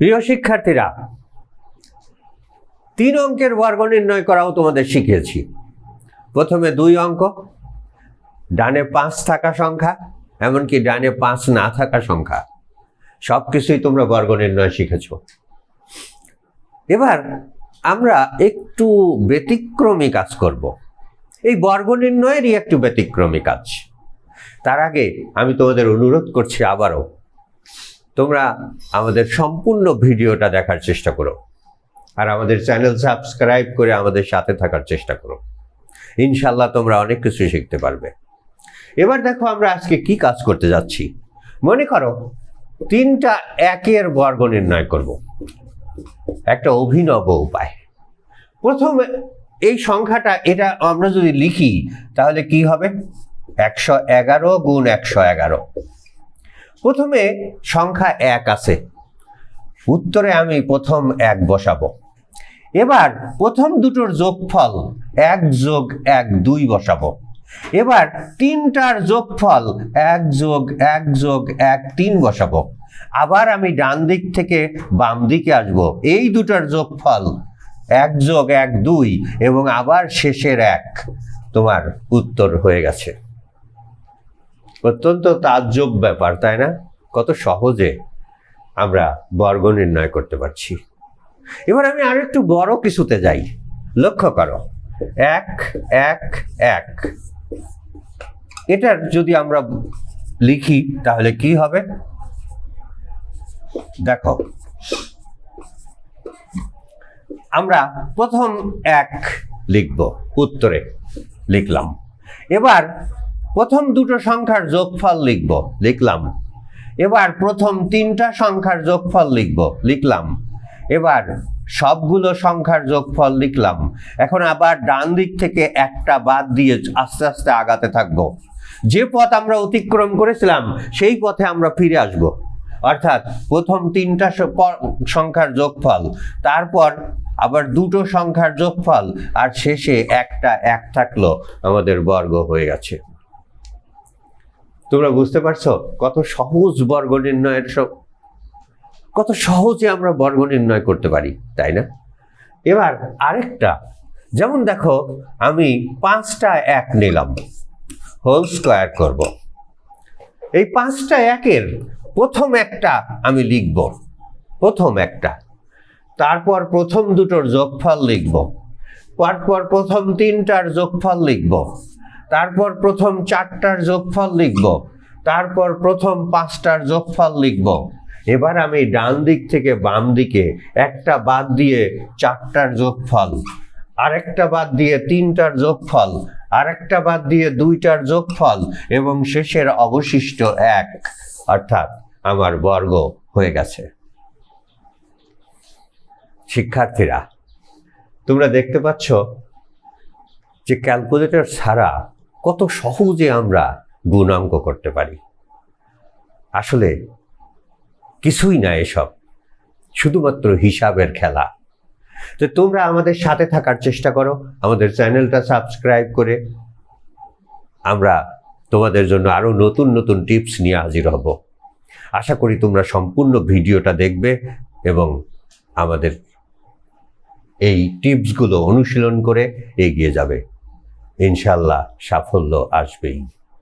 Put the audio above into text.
প্রিয় শিক্ষার্থীরা, তিন অঙ্কের বর্গ নির্ণয় করাও তোমাদের শিখিয়েছি। প্রথমে দুই অঙ্ক, ডানে পাঁচ থাকা সংখ্যা, এমনকি ডানে পাঁচ না থাকা সংখ্যা সব কিছুই তোমরা বর্গ নির্ণয় শিখেছ। এবার আমরা একটু ব্যতিক্রমী কাজ করব। এই বর্গ নির্ণয়েরই একটু ব্যতিক্রমী কাজ। তার আগে আমি তোমাদের অনুরোধ করছি আবারও তোমরা আমাদের সম্পূর্ণ ভিডিওটা দেখার চেষ্টা করো। আর আমাদের চ্যানেল সাবস্ক্রাইব করে আমাদের সাথে থাকার চেষ্টা করো। ইনশাল্লাহ তোমরা অনেক কিছু শিখতে পারবে। এবার দেখো আমরা আজকে কি কাজ করতে যাচ্ছি। মনে করো, তিনটা একের বর্গ নির্ণয় করব। একটা অভিনব উপায়। প্রথমে এই সংখ্যাটা, এটা আমরা যদি লিখি, তাহলে কি হবে? একশো এগারো গুণ একশো এগারো। প্রথমে সংখ্যা এক আছে। উত্তরে আমি প্রথম এক বসাবো। এবার প্রথম দুটোর যোগফল এক যোগ এক দুই বসাবো। এবার তিনটার যোগফল এক যোগ এক যোগ এক তিন বসাবো। আবার আমি ডান দিক থেকে বাম দিকে আসব। এই দুটার যোগফল এক যোগ এক দুই এবং আবার শেষের এক। তোমার উত্তর হয়ে গেছে। অত্যন্ত তাজ্জব ব্যাপার, তাই না? কত সহজে আমরা বর্গ নির্ণয় করতে পারছি। এবার আমি আর একটু বড় কিছুতে যাই। লক্ষ্য করো, এক এক এক। এটার যদি আমরা লিখি, তাহলে কি হবে? দেখো, আমরা প্রথম এক লিখব, উত্তরে লিখলাম। এবার প্রথম দুটো সংখ্যার যোগফল লিখব, লিখলাম। এবার প্রথম তিনটা সংখ্যার যোগফল লিখব, লিখলাম। এবার সবগুলো সংখ্যার যোগফল লিখলাম। এখন আবার ডান দিক থেকে একটা বাদ দিয়ে আস্তে আস্তে আগাতে থাকব। যে পথ আমরা অতিক্রম করেছিলাম, সেই পথে আমরা ফিরে আসব। অর্থাৎ প্রথম তিনটা সংখ্যার যোগফল, তারপর আবার দুটো সংখ্যার যোগফল, আর শেষে একটা, এক থাকল, আমাদের বর্গ হয়ে গেছে। তোমরা বুঝতে পারছ? কত সহজ বর্গ নির্ণয়ের সব, কত সহজে আমরা বর্গ নির্ণয় করতে পারি, তাই না? এবার আরেকটা, যেমন দেখো, আমি পাঁচটা এক নিলাম হোল স্কোয়ার করব। এই পাঁচটা একের প্রথম একটা আমি লিখব, প্রথম একটা। তারপর প্রথম দুটোর যোগফল লিখব, তারপর প্রথম তিনটার যোগফল লিখব। তারপর প্রথম চারটার যোগফল লিখব, তারপর প্রথম পাঁচটার যোগফল লিখব। এবার আমি ডান দিক থেকে বাম দিকে একটা বাদ দিয়ে চারটার যোগফল, আরেকটা বাদ দিয়ে তিনটার যোগফল, আরেকটা বাদ দিয়ে দুইটার যোগফল এবং শেষের অবশিষ্ট এক, অর্থাৎ আমার বর্গ হয়ে গেছে। শিক্ষার্থীরা, তোমরা দেখতে পাচ্ছ যে ক্যালকুলেটর ছাড়া কত সহজে আমরা গুণাঙ্ক করতে পারি। আসলে কিছুই না এসব, শুধুমাত্র হিসাবের খেলা। তো তোমরা আমাদের সাথে থাকার চেষ্টা করো, আমাদের চ্যানেলটা সাবস্ক্রাইব করে। আমরা তোমাদের জন্য আরও নতুন নতুন টিপস নিয়ে হাজির হব। আশা করি তোমরা সম্পূর্ণ ভিডিওটা দেখবে এবং আমাদের এই টিপসগুলো অনুশীলন করে এগিয়ে যাবে। ইনশাল্লাহ সাফল্য আসবেই।